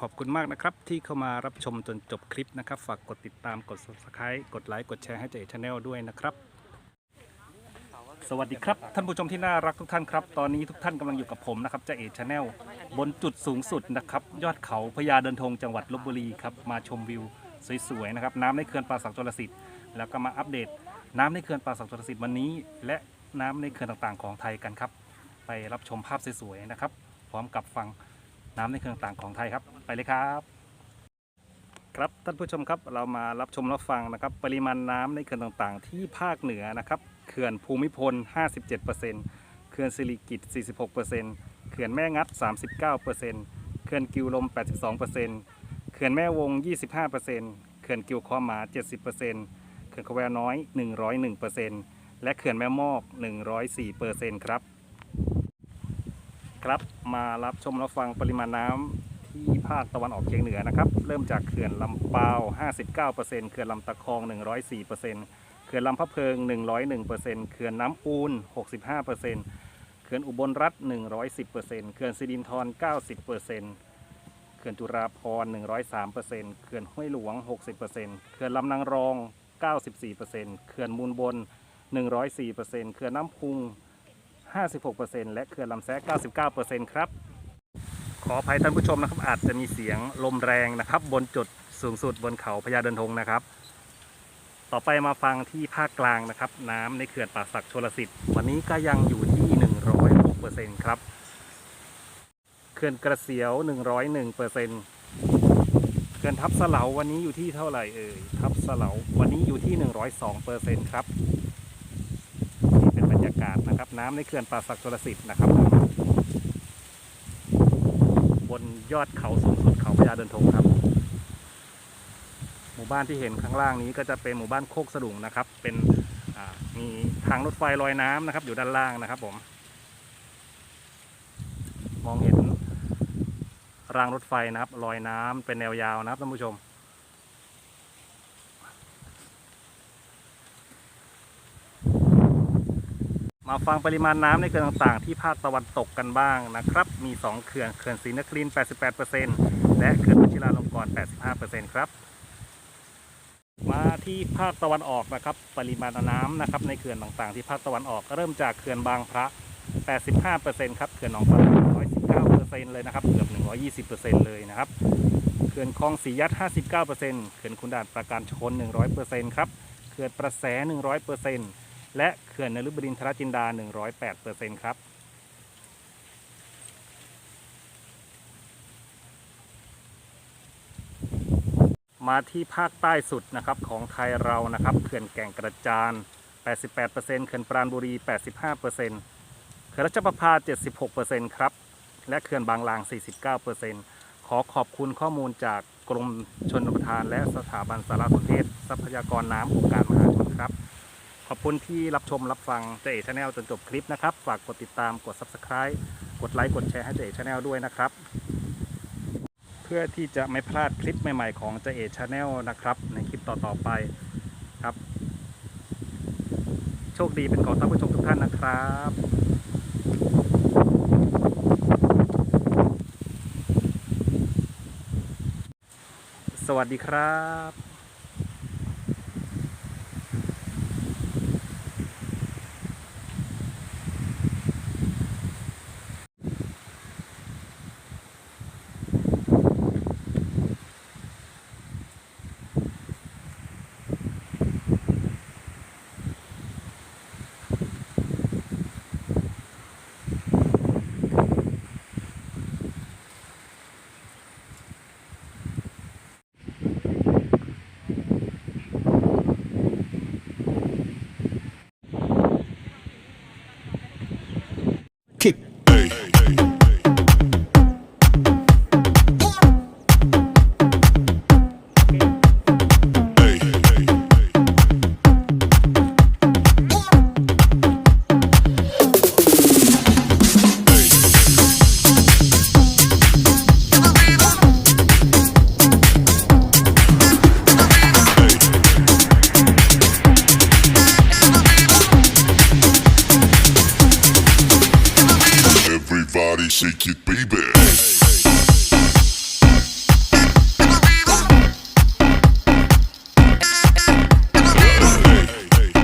ขอบคุณมากนะครับ ที่เข้ามารับชมจนจบคลิปนะครับ ฝากกดติดตามกด subscribe กดไลค์กดแชร์ให้เจ๊ชาแนลด้วยนะครับ สวัสดีครับท่านผู้ชมที่น่ารักทุกท่านครับ ตอนนี้ทุกท่านกำลังอยู่กับผมนะครับเจเอชาแนลบนจุดสูงสุดนะครับ ยอดเขาพญาเดินทงจังหวัดลบบุรีครับมาชมวิวสวยๆนะครับน้ำในเขื่อนป่าสักจรสิทธิ์แล้วก็มาอัปเดต น้ำในเขื่อนป่าสักจรสิทธิ์วันนี้ และน้ำในเขื่อนต่างๆ ของไทยกันครับ ไปรับชมภาพสวยๆนะครับ พร้อมกับฟัง น้ำในเขื่อนต่างของไทยครับ ไปเลยครับ ครับท่านผู้ชมครับเรามารับชมรับฟังนะครับ ปริมาณน้ำในเขื่อนต่างๆ ที่ภาคเหนือนะครับเขื่อนภูมิพล 57%เขื่อนสิริกิต์46%เขื่อนแม่งัด 39%เขื่อนกิวลม 82%เขื่อนแม่วง 25%เขื่อนกิวคอหมา 70%เขื่อนขแวน้อย 101%และเขื่อนแม่มอก 104%ครับ ครับ มารับชมรับฟังปริมาณน้ำที่ภาคตะวันออกเฉียงเหนือนะครับ เริ่มจากเขื่อนลำปาว 59%เขื่อนลำตะคอง 104%เขื่อนลำพะเพิง 101%เขื่อนน้ำอูน 65%เขื่อนอุบลรัฐ 110%เขื่อนสิรินธร 90%เขื่อนจุฬาภร103%เขื่อนห้วยหลวง 60%เขื่อนลำนางรอง 94%เขื่อนมูลบน 104%เขื่อนน้ำพุง 56%และเขื่อนลำแซะ99%ครับ ขออภัยท่านผู้ชมนะครับ อาจจะมีเสียงลมแรงนะครับ บนจุดสูงสุดบนเขาพญาเดินทงนะครับ ต่อไปมาฟังที่ภาคกลางนะครับ น้ำในเขื่อนป่าสักชลสิทธิ์วันนี้ก็ยังอยู่ที่ 106%ครับเขื่อนกระเสียว 101%เขื่อนทับสเลาวันนี้อยู่ที่เท่าไหร่เอ่ยทับสเลาวันนี้อยู่ที่ 102%ครับนี่เป็นบรรยากาศนะครับ น้ำในเขื่อนป่าสักชลสิทธิ์นะครับ บนยอดเขาสูงสุดเขาพญาเดินทงครับ หมู่บ้านที่เห็นข้างล่างนี้ก็จะเป็นหมู่บ้านโคกสะดุงนะครับ เป็นมีทางรถไฟลอยน้ำนะครับ อยู่ด้านล่างนะครับผม มองเห็นรางรถไฟนะครับลอยน้ำเป็นแนวยาวนะครับท่านผู้ชม มาฟังปริมาณน้ำในเขื่อนต่างๆ ที่ภาคตะวันตกกันบ้างนะครับ มี 2 เขื่อน เขื่อนศรีนครินทร์88%และเขื่อนวชิราลงกรณ์85%ครับ มาที่ภาคตะวันออกนะครับ ปริมาณน้ำนะครับในเขื่อนต่างๆ ที่ภาคตะวันออกเริ่มจากเขื่อนบางพระ 85%ครับ เขื่อนหนองปลา119%เลยนะครับ เกือบ 120%เลยนะครับ เขื่อนคลองสียัด59%เขื่อนขุนด่านประการชน 100%ครับ เขื่อนประแส 100% และเขื่อนนฤบดินทรจินดา 108%ครับมาที่ภาคใต้สุดนะครับของไทยเรานะครับเขื่อนแก่งกระจาน 88%เขื่อนปราณบุรี 85%เขื่อนรัชประภา 76%ครับ และเขื่อนบางลาง 49%ขอขอบคุณข้อมูลจากกรมชนประทาน และสถาบันสารสนเทศ ทรัพยากรน้ำองค์การมหาชน ขอบคุณที่รับชมรับฟังเจเอชาแนลจนจบคลิปนะครับ ฝากกดติดตามกด Subscribe กดไลค์กดแชร์ให้เจเอชาแนลด้วยนะครับ เพื่อที่จะไม่พลาดคลิปใหม่ๆของเจเอชาแนลนะครับ ในคลิปต่อๆไปครับ โชคดีเป็นของท่านผู้ชมทุกท่านนะครับสวัสดีครับ shake it, baby.